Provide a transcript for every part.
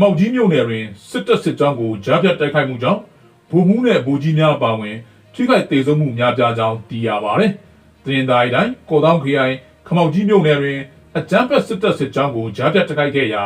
မောက်ကြီးမြို့နယ်တွင်စစ်တပ်စစ်ကြောင်းကိုကြားဖြတ်တိုက်ခိုက်မှုကြောင့်ဗိုလ်မှူးနဲ့ဗိုလ်ကြီးများအပါအဝင်ထိခိုက်ဒေဆုံးမှုများပြားကြောင်းသိရပါတယ်။သတင်းသားတိုင်းကော်တောင်းခရိုင်ခမောက်ကြီးမြို့နယ်တွင်အကြမ်းဖက်စစ်တပ်စစ်ကြောင်းကိုကြားဖြတ်တိုက်ခိုက်ခဲ့ရာ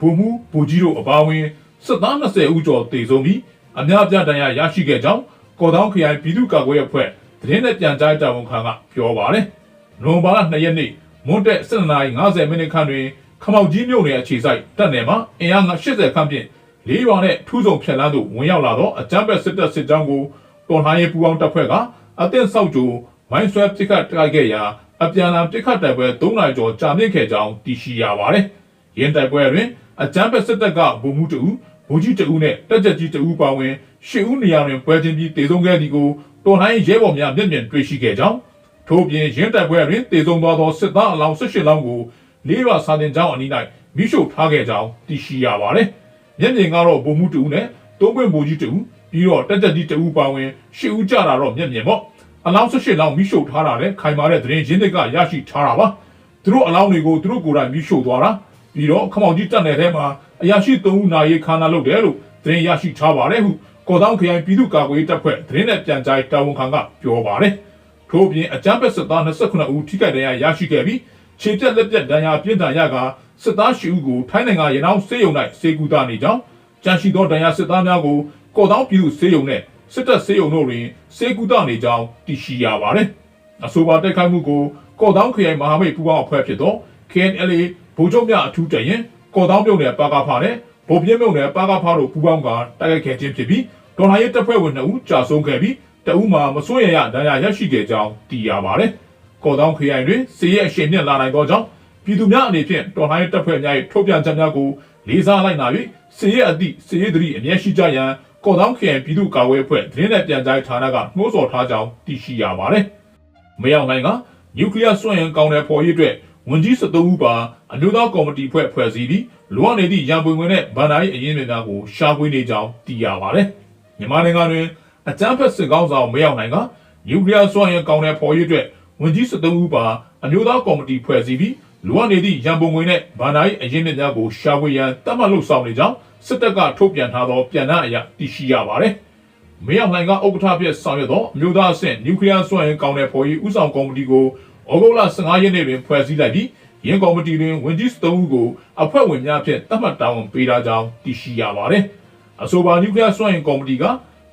ဗိုလ်မှူးဗိုလ်ကြီးတို့အပါအဝင်စစ်သား20ဦးကျော်ဒေဆုံးပြီးအများအပြားဒဏ်ရာရရှိခဲ့ကြောင်းကော်တောင်းခရိုင်ပြည်သူ့ကာကွယ်ရေးအဖွဲ့သတင်းနဲ့ပြန်ကြားရေးတာဝန်ခံကပြောပါတယ်။နိုဝင်ဘာလ2ရက်နေ့မွန်းတက်7:50မိနစ်ခန့်တွင် ခမောက်ကြီးမြို့နယ်အခြေစိုက်တပ်နယ်မှအင်အား80ခန့်ဖြင့်လေးရွာနဲ့ထူးဆောင်ဖြတ်လန်းသို့ဝင်ရောက်လာသောအကြမ်းဖက်စစ်တပ်စစ်ကြောင်းကိုတော်လှန်ရေးပူးပေါင်းတပ်ဖွဲ့ကအသင့်ဆောက်ကြိုမိုင်းဆွဲပစ်ခတ်တိုက်ခဲ့ရာအပြန်အလှန်ပစ်ခတ်တိုက်ပွဲ3နာရီကျော်ကြာမြင့်ခဲ့ကြောင်းသိရှိရပါတယ်။ရင်းတိုက်ပွဲတွင်အကြမ်းဖက်စစ်တပ်ကဗိုလ်မှူးတဦးဗိုလ်ကြီးတဦးနဲ့တပ်ကြပ်ကြီးတဦးပါဝင်ရှစ်ဦးနေရာတွင်ပွဲချင်းပြီးတေဆုံးခဲ့သည်ကိုတော်လှန်ရေးရဲဘော်များမျက်မြင်တွေ့ရှိခဲ့ကြောင်းထို့ပြင်ရင်းတပ်ပွဲတွင်တည်ဆုံသွားသောစစ်သားအလောင်း18လောင်းကို လေးရွာစာတင်ကျောင်းအနီး၌မိရှုထားခဲ့ကြောင်းသိရှိရပါတယ်။မျက်မြင်ကတော့ဗိုလ်မှူးတဦးနဲ့သုံးပွင့်ဗိုလ်ကြီးတဦးပြီးတော့တက်တက်ကြီးတဦးပါဝင်ရှစ်ဦးကြတာတော့မျက်မြင်ပေါ့။အလောင်း18လောင်းမိရှုထားတာနဲ့ခိုင်မာတဲ့သတင်းရင်းတွေကရရှိထားတာပါ။သူတို့အလောင်းတွေကိုသူတို့ကိုယ်တိုင်မိရှုသွားတာပြီးတော့ခမောင်ကြီးတက်နယ်ထဲမှာအရာရှိ3ဦးနာရီခါနာလုပ်တယ်လို့သတင်းရရှိထားပါတယ်ဟုကော်တောင်းခရိုင်ပြည်သူ့ကာကွယ်ရေးတပ်ဖွဲ့သတင်းနဲ့ပြန်ကြားတာဝန်ခံကပြောပါတယ်။ထို့ပြင်အကြမ်းဖက်စစ်သား29ဦးထိခိုက်ဒဏ်ရာရရှိခဲ့ပြီး ခြေပြက်လက်ပြက်ဒဏ်ရာပြင်းထန်ရကစစ်သား10ဦးကိုထိုင်းနိုင်ငံရနောင်းစေယုံ၌စေကူတာနေကြောင်းကြန့်ရှိသောဒဏ်ရာစစ်သားများကိုကော့တောင်းပြည်သူစေယုံနဲ့စစ်တပ်စေယုံတို့တွင်စေကူတာနေကြောင်းသိရှိရပါတယ်။အဆိုပါတိုက်ခိုက်မှုကိုကော့တောင်းခရိုင်မဟာမိတ်ပူးပေါင်းအဖွဲ့ဖြစ်သော KNLA ဗိုလ်ချုပ်များအထူးတရင်ကော့တောင်းမြို့နယ်ပါကားဖာနဲ့ဗိုလ်ပြင်းမြို့နယ်ပါကားဖာတို့ပူးပေါင်းကတိုက်ခိုက်ခဲ့ခြင်းဖြစ်ပြီးဒေါ်လာရေးတပ်ဖွဲ့ဝင်2ဦးကြာဆုံးခဲ့ပြီးတအူးမှာမစိုးရရဒဏ်ရာရရှိခဲ့ကြောင်းသိရပါတယ်။ ကော်တောင်းခရိုင်တွင်စီရဲအရှိန်မြင့်လာနိုင်သောကြောင့်ပြည်သူများအနေဖြင့်တော်လှန်ရေးတပ်ဖွဲ့များ၏ထုတ်ပြန်ချက်များကိုလေးစားလိုက်နာ၍စီရဲအသည့်စီရဲသတိအမြဲရှိကြရန်ကော်တောင်းခရိုင်ပြည်သူ့ကာကွယ်အဖွဲ့သတင်းနဲ့ပြန်ကြားရေးဌာနကနှိုးဆော်ထားကြောင်းသိရှိရပါတယ်။မရောက်နိုင်ကနျူကလ িয়ার စွမ်းအင်ကောင်းတဲ့ဖော်ရေးအတွက်ဝန်ကြီး73ဦးပါအမျိုးသားကော်မတီဖွဲ့ဖွဲ့စည်းပြီးလိုအပ်နေသည့်ရန်ပုံငွေနဲ့ဗန်ဒါရေးအရင်းမြစ်များကိုရှာဖွေနေကြောင်းသိရပါတယ်။မြန်မာနိုင်ငံတွင်အကြမ်းဖက်စစ်ကောင်းဆောင်မရောက်နိုင်ကနျူကလ িয়ার စွမ်းအင်ကောင်းတဲ့ဖော်ရေးအတွက် ဝန်ကြီး73ဦးပါအမျိုးသားကော်မတီဖွဲ့စည်းပြီးလိုအပ်နေသည့်ရန်ပုံငွေနဲ့ဗန်ဒါရေးအရင်းမြစ်များကိုရှာဖွေရန်တတ်မှတ်လုပ်ဆောင်နေကြောင်းစစ်တပ်ကထုတ်ပြန်ထားသောပြန်နှံ့အရသိရှိရပါတယ်။ မင်းအောင်လှိုင်ကဥက္ကဋ္ဌဖြစ်ဆောင်ရွက်သောအမျိုးသားအဆင့်နျူကလ িয়ার စွမ်းအင်ကောင်းတဲ့ဖော်ရေးဥဆောင်ကော်မတီကိုဩဂုတ်လ15ရက်နေ့တွင်ဖွဲ့စည်းလိုက်ပြီးရင်းကော်မတီတွင်ဝန်ကြီး3ဦးကိုအဖွဲ့ဝင်များဖြင့်တတ်မှတ်တာဝန်ပေးထားကြောင်းသိရှိရပါတယ်။အဆိုပါနျူကလ িয়ার စွမ်းအင်ကော်မတီက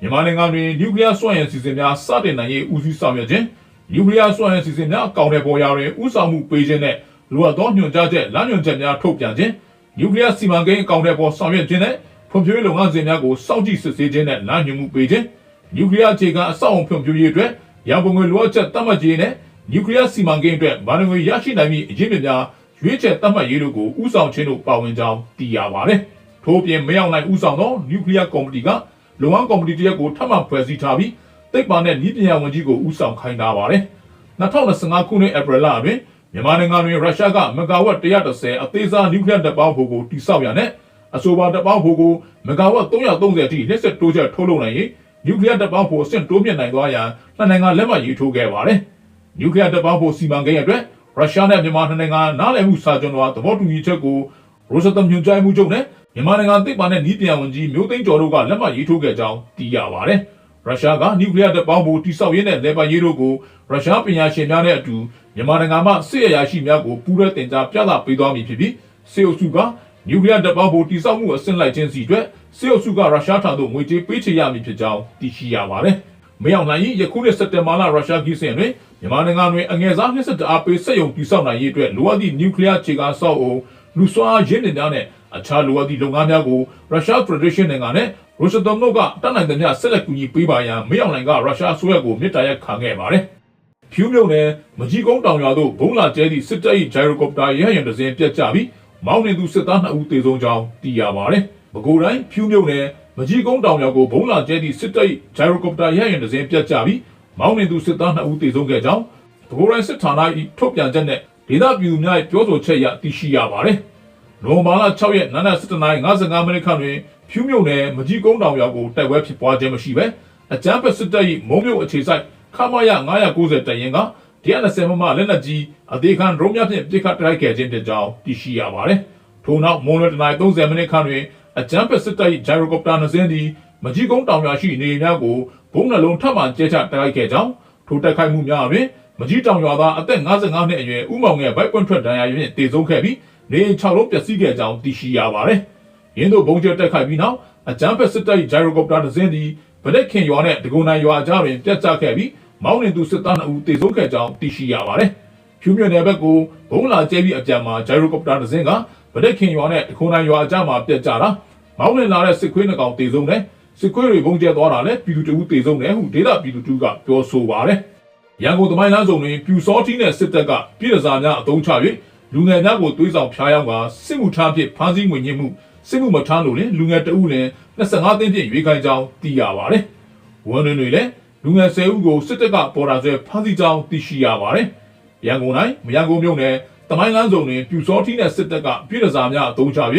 မြန်မာနိုင်ငံတွင်နျူကလ িয়ার စွမ်းအင်စီစဉ်များစတင်နိုင်ရေးဦးစီးဆောင်ရွက်ခြင်း နျူကလ িয়ার စွမ်းအင်စီစဉ်များအကောင့်တွေပေါ်ရာတွင်ဥဆောင်မှုပေးခြင်းနဲ့လိုအပ်သောညွှန်ကြားချက်လမ်းညွှန်ချက်များထုတ်ပြန်ခြင်းနျူကလ িয়ার စီမံကိန်းအကောင့်တွေပေါ်ဆောင်ရွက်ခြင်းနဲ့ဖွံ့ဖြိုးရေးလုပ်ငန်းစဉ်များကိုစောင့်ကြည့်စစ်ဆေးခြင်းနဲ့လမ်းညွှန်မှုပေးခြင်း နျူကလ িয়ার အခြေခံအဆောက်အုံဖွံ့ဖြိုးရေးအတွက်ရန်ပုံငွေလိုအပ်ချက်သတ်မှတ်ခြင်းနဲ့နျူကလ িয়ার စီမံကိန်းအတွက်ဗန်ဒငွေရရှိနိုင်မည့်အရေးမြစ်များရွေးချယ်သတ်မှတ်ရေးတို့ကိုဥဆောင်ခြင်းတို့ပါဝင်ကြောင်းသိရပါတယ်။ထို့ပြင်မရောက်နိုင်ဥဆောင်သောနျူကလ িয়ার ကော်မတီကလုံအောင်ကော်မတီတစ်ရပ်ကိုထပ်မံဖွဲ့စည်းထားပြီး တိတ်ပါနဲ့ဤပညာဝန်ကြီးကိုဥဆောင်ခိုင်းထားပါတယ်။2025ခုနှစ်ဧပြီလအတွင်းမြန်မာနိုင်ငံတွင်ရုရှားကမဂါဝတ်130အသေးစားနျူကလ িয়ার တပ်ပေါင်းဖို့ကိုတိစောက်ရနဲ့အဆိုပါတပ်ပေါင်းဖို့ကိုမဂါဝတ်330အထိလက်ဆက်တိုးချက်ထုတ်လုပ်နိုင်ရေး နျူကလ িয়ার တပ်ပေါင်းဖို့အဆင့်တိုးမြင့်နိုင်သွားရန်နှစ်နိုင်ငံလက်မှတ်ရေးထိုးခဲ့ပါတယ်။နျူကလ িয়ার တပ်ပေါင်းဖို့စီမံကိန်းအတွက်ရုရှားနဲ့မြန်မာနှစ်နိုင်ငံနားလည်မှုစာချုပ်တော်သဘောတူညီချက်ကိုရိုစတမ်ညွန်ကြိုင်မှုချုပ်နဲ့မြန်မာနိုင်ငံသိပ္ပံနဲ့ဤပညာဝန်ကြီးမျိုးသိန်းကျော်တို့ကလက်မှတ်ရေးထိုးခဲ့ကြောင်းသိရပါတယ်။ ရုရှားကနျူကလ িয়ার တပ်ပေါင်းဖို့တိစောက်ရေးနဲ့လေပတ်ရေးတို့ကိုရုရှားပညာရှင်များနဲ့အတူမြန်မာနိုင်ငံမှစစ်အရာရှိများကိုပူးရဲတင်ကြားပြသပေးသွားမည်ဖြစ်ပြီးစေအုပ်စုကနျူကလ িয়ার တပ်ပေါင်းဖို့တိစောက်မှုအဆင့်လိုက်ခြင်းစီအတွက်စေအုပ်စုကရုရှားထံသို့ငွေကြေးပေးချေရမည်ဖြစ်ကြောင်းသိရှိရပါတယ်။ မရောက်နိုင်ရင်ယခုနှစ်စက်တင်ဘာလရုရှားကြီးစင်တွင်မြန်မာနိုင်ငံတွင်အငယ်စားနှစ်ဆက်တအားပေးစက်ယုံတိစောက်နိုင်ရေးအတွက်လိုအပ်သည့်နျူကလ িয়ার ခြေကားဆောက်အုံ လူစွမ်းအားရင်းနှီးများနဲ့အခြားလိုအပ်သည့်လုပ်ငန်းများကိုရုရှားဖက်ဒရေးရှင်းနိုင်ငံနဲ့ရိုစတမ်တို့ကတတ်နိုင်သမျှဆက်လက်ကူညီပေးပါရန်မရောက်နိုင်ကရုရှားအစိုးရကိုမြစ်တာရက်ခံခဲ့ပါတယ်။ဖြူးမြုံနယ်မကြီးကုန်းတောင်ရွာသို့ဘုံလာကျဲသည့်စစ်တပ်၏ဂျိုင်ရိုကော်ပတာရဟတ်ယာဉ်တစ်စင်းပြတ်ကျပြီးမောင်းနေသူစစ်သား2ဦးသေဆုံးကြောင်းသိရပါတယ်။ပဲခူးတိုင်းဖြူးမြုံနယ်မကြီးကုန်းတောင်ရွာကိုဘုံလာကျဲသည့်စစ်တပ်၏ဂျိုင်ရိုကော်ပတာရဟတ်ယာဉ်တစ်စင်းပြတ်ကျပြီးမောင်းနေသူစစ်သား2ဦးသေဆုံးခဲ့ကြောင်းပဲခူးတိုင်းစစ်ဌာန၏ထုတ်ပြန်ချက်နဲ့ ဒေသပြည်သူများ၏ပြောဆိုချက်အရသိရှိရပါတယ်။နိုဝင်ဘာလ6ရက်နနက်7:55မိနစ်ခန့်တွင်ဖြူးမြုံနယ်မကြီးကုန်းတောင်ရွာကိုတိုက်ပွဲဖြစ်ပွားခြင်းမရှိဘဲအကြမ်းဖက်စစ်တပ်၏မုံမြို့အခြေစိုက်ခမာယ990တရင်က120မမလက်နက်ကြီးအသေးခံဒရုန်းများဖြင့်ပစ်ခတ်တိုက်ခိုက်ခဲ့ခြင်းဖြစ်ကြောင်းသိရှိရပါတယ်။ထို့နောက်မွန်လွယ်တနိုင်30မိနစ်ခန့်တွင်အကြမ်းဖက်စစ်တပ်၏ဂျိုင်ရိုကော်ပတာနှစ်စင်းသည်မကြီးကုန်းတောင်ရွာရှိနေအိမ်များကိုဘုံနှလုံးထပ်မံကျဲချတိုက်ခိုက်ခဲ့ကြောင်းထိုတိုက်ခိုက်မှုများတွင်မ ကြီးတောင်ရွာသားအသက်55နှစ်အရွယ်ဦးမောင်ငယ်ဗိုက်ပွန့်ထွက်ဒဏ်ရာဖြင့်တေဆုံးခဲ့ပြီးနေအိမ်6လုံးပျက်စီးခဲ့ကြောင်းသိရှိရပါသည်။ရင်းတို့ဘုံကျဲတိုက်ခိုက်ပြီးနောက်အကြမ်းဖက်စစ်တပ်၏ဂျိုင်ရိုကော်ပတာတစ်စင်းသည်ဗလက်ခင်ရွာနှင့်ဒဂုံနိုင်ရွာကြားတွင်ပြတ်ကျခဲ့ပြီးမောင်းနှင်သူစစ်သား2ဦးတေဆုံးခဲ့ကြောင်းသိရှိရပါသည်။ဖြူမြွန်နယ်ဘက်ကိုဘုံလာကျဲပြီးအကြံမှာဂျိုင်ရိုကော်ပတာတစ်စင်းကဗလက်ခင်ရွာနှင့်ဒဂုံနိုင်ရွာကြားမှာပြတ်ကျတာမောင်းနှင်လာတဲ့စစ်ခွေးနှကောင်တေဆုံးတယ်စစ်ခွေးတွေဘုံကျဲသွားတာလည်းပြည်သူတဦးတေဆုံးတယ်ဟုဒေသပြည်သူတူကပြောဆိုပါတယ်။ ရန်ကုန်တမိုင်းလမ်းစုံတွင်ပြူစောတီနဲ့စစ်တပ်ကပြည်စားများအုံချ၍လူငယ်များကိုသွေးဆောင်ဖျားယောင်းကစစ်မှုထမ်းဖြင့်ဖမ်းဆီးငွေညှစ်မှုစစ်မှုမထမ်းလို့လည်းလူငယ်တဦးလည်း25သိန်းဖြင့်ရွေးခိုင်းကြောင်းသိရပါတယ်။ဝန်တွင်တွေလည်းလူငယ်10ဦးကိုစစ်တပ်ကပေါ်တာဆွဲဖမ်းဆီးကြောင်းသိရှိရပါတယ်။ရန်ကုန်တိုင်းမရန်ကုန်မြို့နယ်တမိုင်းလမ်းစုံတွင်ပြူစောတီနဲ့စစ်တပ်ကပြည်စားများအုံချ၍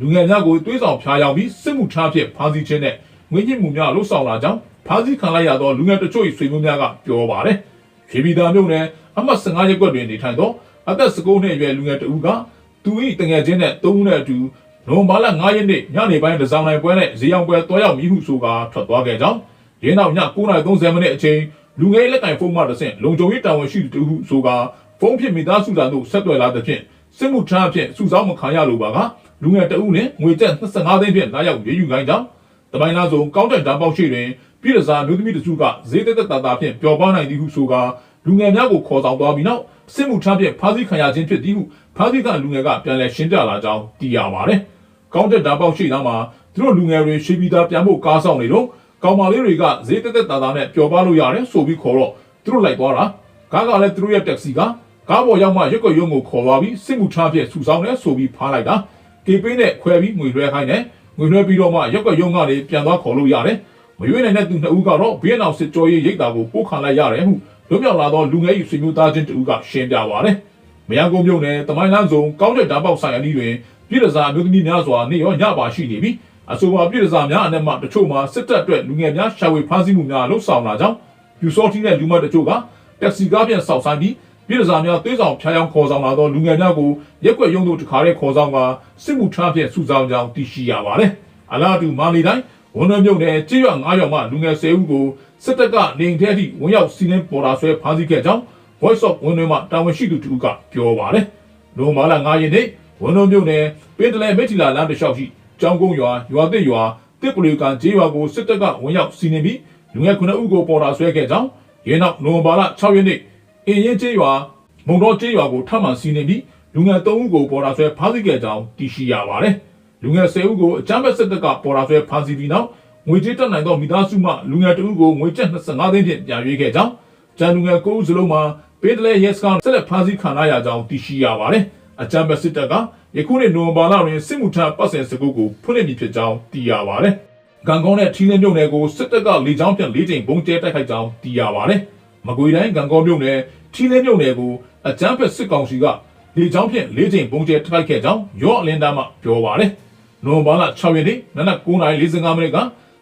လူငယ်များကိုသွေးဆောင်ဖျားယောင်းပြီးစစ်မှုထမ်းဖြင့်ဖမ်းဆီးခြင်းနဲ့ငွေညှစ်မှုများလှုပ်ဆောင်လာကြောင်းဖမ်းဆီးခံလိုက်ရသောလူငယ်တချို့၏ဆွေမျိုးများကပြောပါတယ်။ ရွှေပြည်သာမြို့နယ်အမှတ်15ရပ်ကွက်တွင်နေထိုင်သောအသက်19နှစ်အရွယ်လူငယ်တဦးကသူ၏တငယ်ချင်းနဲ့သုံးဦးနဲ့အတူနိုဝင်ဘာလ9ရက်နေ့ညနေပိုင်းတစောင်းနိုင်ပွဲနဲ့ဈေးရောင်ပွဲတွားရောက်မိဟုဆိုကာထွက်သွားခဲ့ကြောင်းရင်းနောက်ည9:30မိနစ်အချိန်လူငယ်လက်ကင်ဖုန်းမှတစ်ဆင့်လုံခြုံရေးတာဝန်ရှိသူဟုဆိုကာဖုန်းဖြင့်မိသားစုသားတို့ဆက်သွယ်လာသဖြင့်စစ်မှုထမ်းအဖြစ်စုဆောင်းမခံရလိုပါကလူငယ်တဦးနဲ့ငွေကျပ်25သိန်းဖြင့်လာရောက်ရေးယူခိုင်းကြောင်းတမိုင်းလားဆုံးကောင်းတဲ့ဓာတ်ပေါက်ရှိတွင် ပြည်စားမျိုးသမီးတစုကဈေးသက်သက်တာတာဖြင့်ပျော်ပါနိုင်သည်ဟုဆိုကာလူငယ်များကိုခေါ်ဆောင်သွားပြီးနောက်စစ်မှုထမ်းဖြင့်ဖမ်းဆီးခံရခြင်းဖြစ်သည်ဟုဖမ်းဆီးခံလူငယ်ကပြန်လည်ရှင်းပြလာကြောင်းသိရပါတယ်။ကောင်းတဲ့ဓာတ်ပေါက်ရှိသားမှာသူတို့လူငယ်တွေရှိပြီးသားပြန်ဖို့ကားဆောင်နေတော့ကောင်မလေးတွေကဈေးသက်သက်တာတာနဲ့ပျော်ပါလို့ရတယ်ဆိုပြီးခေါ်တော့သူတို့လိုက်သွားတာကားကလည်းသူတို့ရဲ့တက္ကစီကကားပေါ်ရောက်မှရွက်ကွက်ရုံးကိုခေါ်သွားပြီးစစ်မှုထမ်းဖြင့်စုဆောင်းလဲဆိုပြီးဖားလိုက်တာကေပေးနဲ့ခွဲပြီးငွေလွှဲခိုင်းတယ်ငွေလွှဲပြီးတော့မှရက်ကွက်ရုံးကနေပြန်သွားခေါ်လို့ရတယ်။ မရွေးနိုင်တဲ့သူနှစ်ဦးကတော့ဘီယက်နောင်စစ်ကြောရေးရိတ်တာကိုပို့ခံလိုက်ရတယ်ဟုလွတ်မြောက်လာသောလူငယ်၏ဆွေမျိုးသားချင်းတူကရှင်းပြပါရတယ်။မယန်းကုန်းမြို့နယ်တမိုင်းလန်းစုံကောင်းတဲ့ဓာတ်ပေါက်ဆိုင်အနီးတွင်ပြည်ထစားအမျိုးသမီးများစွာနေရောညပါရှိနေပြီးအဆိုပါပြည်ထစားများအနက်မှတချို့မှာစစ်တပ်အတွက်လူငယ်များရှာဝေဖမ်းဆီးမှုများလှုပ်ဆောင်လာကြောင်းပြူစောတီနဲ့လူမတချို့ကတက်ဆီကားပြန်ဆောက်ဆိုင်ပြီးပြည်ထစားများသွေးဆောင်ဖျားယောင်းခေါ်ဆောင်လာသောလူငယ်များကိုရက်ကွက်ရုံးတို့တခါတည်းခေါ်ဆောင်ကစစ်မှုထမ်းဖြင့်စုဆောင်ကြောင်းသိရှိရပါတယ်။အလားတူမာလီတိုင်း ဝန်တော်မြုပ်နယ်ကြေးရွာ9ရွာမှလူငယ်10ဦးကိုစစ်တပ်ကနေအိမ်ထဲထိဝင်ရောက်စီးနင်းပေါ်တာဆွဲဖမ်းဆီးခဲ့ကြောင်း Voice of ဝန်တော်မှတာဝန်ရှိသူတူကပြောပါတယ်။နိုမာလာ9ရက်နေ့ဝန်တော်မြုပ်နယ်ပင်တလဲမိထီလာလမ်းတစ်လျှောက်ရှိကျောင်းကုန်းရွာရွာသစ်ရွာတစ်ပလူကန်ကြေးရွာကိုစစ်တပ်ကဝင်ရောက်စီးနင်းပြီးလူငယ်9ဦးကိုပေါ်တာဆွဲခဲ့ကြောင်းရင်းနောက်နိုမာလာ6ရက်နေ့အင်းရင်ကြေးရွာမုံတော်ကြေးရွာကိုထပ်မံစီးနင်းပြီးလူငယ်3ဦးကိုပေါ်တာဆွဲဖမ်းဆီးခဲ့ကြောင်းသိရှိရပါတယ်။ လူငယ်10ဦးကိုအကြမ်းဖက်စစ်တပ်ကပေါ်လာဆွဲဖမ်းဆီးပြီးနောက်ငွေကြေးတက်နိုင်သောမိသားစုမှလူငယ်တဦးကိုငွေကျပ်25သိန်းဖြင့်ပြန်ရွေးခဲ့ကြောင်းကျန်လူငယ်9ဦးစလုံးမှာပေးတလဲရဲစခန်းဆက်လက်ဖမ်းဆီးခံရကြောင်းသိရှိရပါတယ်။အကြမ်းဖက်စစ်တပ်ကယခုနှစ်နိုဝင်ဘာလတွင်စစ်မှုထမ်းပတ်စင်စကုတ်ကိုဖွင့်လှစ်မည်ဖြစ်ကြောင်းသိရပါတယ်။ကံကောင်းတဲ့ထီးလင်းမြုပ်နယ်ကိုစစ်တပ်ကလေကြောင်းဖြင့်၄ကြိမ်ပုံကျဲတိုက်ခိုက်ကြောင်းသိရပါတယ်။မကွေတိုင်းကံကောင်းမြုပ်နယ်ထီးလင်းမြုပ်နယ်ကိုအကြမ်းဖက်စစ်ကောင်စီကလေကြောင်းဖြင့်၄ကြိမ်ပုံကျဲတိုက်ခိုက်ခဲ့ကြောင်းရော့အလင်းသားမှပြောပါတယ်။ နိုဝင်ဘာလ6ရက်နေ့နနက်9:45မိနစ်က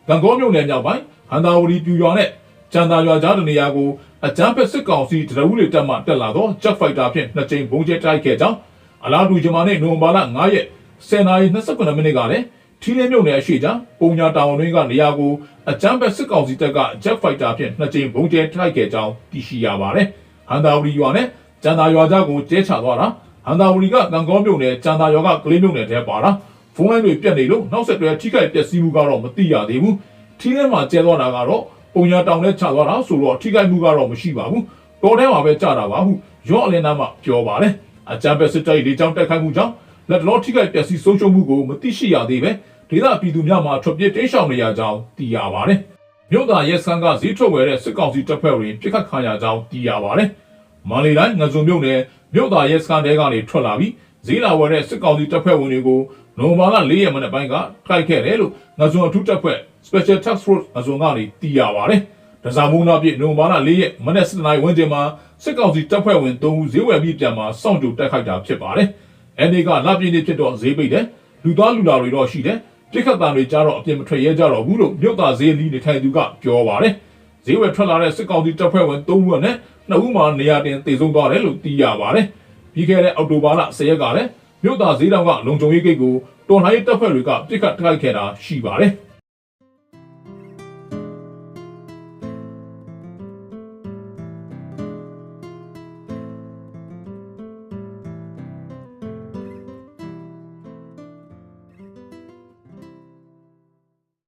ဂံကောမြို့နယ်မြောက်ပိုင်းဟန်တာဝတီပြူရွာနဲ့ကျန်တာရွာကြားတနေရာကိုအကြမ်းဖက်စစ်ကောင်စီတရဝူးလေတပ်မှတက်လာသော Jet Fighter ဖြင့်နှစ်ကြိမ်ဘုံကျဲတိုက်ခဲ့ကြောင်းအလားတူဂျမန်နဲ့နိုဝင်ဘာလ9ရက်10:29မိနစ်ကလည်းထီးလင်းမြို့နယ်အရှိချာပုံညာတောင်တွင်းကနေရာကိုအကြမ်းဖက်စစ်ကောင်စီတပ်က Jet Fighter ဖြင့်နှစ်ကြိမ်ဘုံကျဲတိုက်ခဲ့ကြောင်းသိရှိရပါတယ်။ဟန်တာဝတီရွာနဲ့ကျန်တာရွာကြားကိုကျဲချသွားတာဟန်တာဝတီကကံကောမြို့နယ်ကျန်တာရွာကကလေးမြို့နယ်ထဲပါတာ ဖုန်းလိုင်းတွေပြတ်နေလို့နောက်ဆက်တွဲထိခိုက်ပျက်စီးမှုကတော့မသိရသေးဘူး။ထီးထဲမှာကျဲသွားတာကတော့ပုံညာတောင်နဲ့ချသွားတာဆိုတော့ထိခိုက်မှုကတော့မရှိပါဘူး။တော်ထဲမှာပဲကျတာပါဟုရော့အလင်းသားမှပြောပါတယ်။အကြမ်းဖက်စစ်တပ်လေကြောင်းတက်ခိုက်မှုကြောင့်လက်တော်ထိခိုက်ပျက်စီးဆုံးရှုံးမှုကိုမသိရှိရသေးပဲဒေသပြည်သူများမှာထွက်ပြေးတိမ်းရှောင်နေရကြောင်းသိရပါတယ်။မြို့သားရဲစခန်းကဈေးထုတ်ဝယ်တဲ့စစ်ကောင်စီတပ်ဖွဲ့ဝင်ပြစ်ခတ်ခံရကြောင်းသိရပါတယ်။မန္တလေးတိုင်းငဇုံမြို့နယ်မြို့သားရဲစခန်းတဲကနေထွက်လာပြီး ဈေးလာဝယ်တဲ့စစ်ကောင်စီတပ်ဖွဲ့ဝင်တွေကိုနိုဝင်ဘာလ၄ရက်မနေ့ပိုင်းကတိုက်ခဲ့တယ်လို့ငဇုံအထူးတပ်ဖွဲ့ Special Task Force ငဇုံကနေသိရပါတယ်။ဒဇာမုံနာပြည့်နိုဝင်ဘာလ၄ရက်မနေ့7:00နာရီဝန်းကျင်မှာစစ်ကောင်စီတပ်ဖွဲ့ဝင်3ဦးဈေးဝယ်ပြီးပြန်มาစောင့်ကြိုတိုက်ခိုက်တာဖြစ်ပါတယ်။အဲဒီကလပြည့်နေ့ဖြစ်တော့ဈေးပိတ်တယ်လူသားလူလာတွေတော့ရှိတယ်ပြစ်ခတ်တံတွေကြားတော့အပြင်မထွက်ရဲကြတော့ဘူးလို့မြို့သားဈေးလီနေထိုင်သူကပြောပါတယ်။ဈေးဝယ်ထွက်လာတဲ့စစ်ကောင်စီတပ်ဖွဲ့ဝင်3ဦးနဲ့2ဦးမှာနေရာတင်တည်ဆုံသွားတယ်လို့သိရပါတယ်။ ပြီးခဲ့တဲ့အောက်တိုဘာလ10ရက်ကလည်းမြို့သားဈေးတောင်ကလုံခြုံရေးဂိတ်ကိုတော်လှန်ရေးတပ်ဖွဲ့တွေကပြစ်ခတ်တိုက်ခိုက်ခဲ့တာရှိပါတယ်။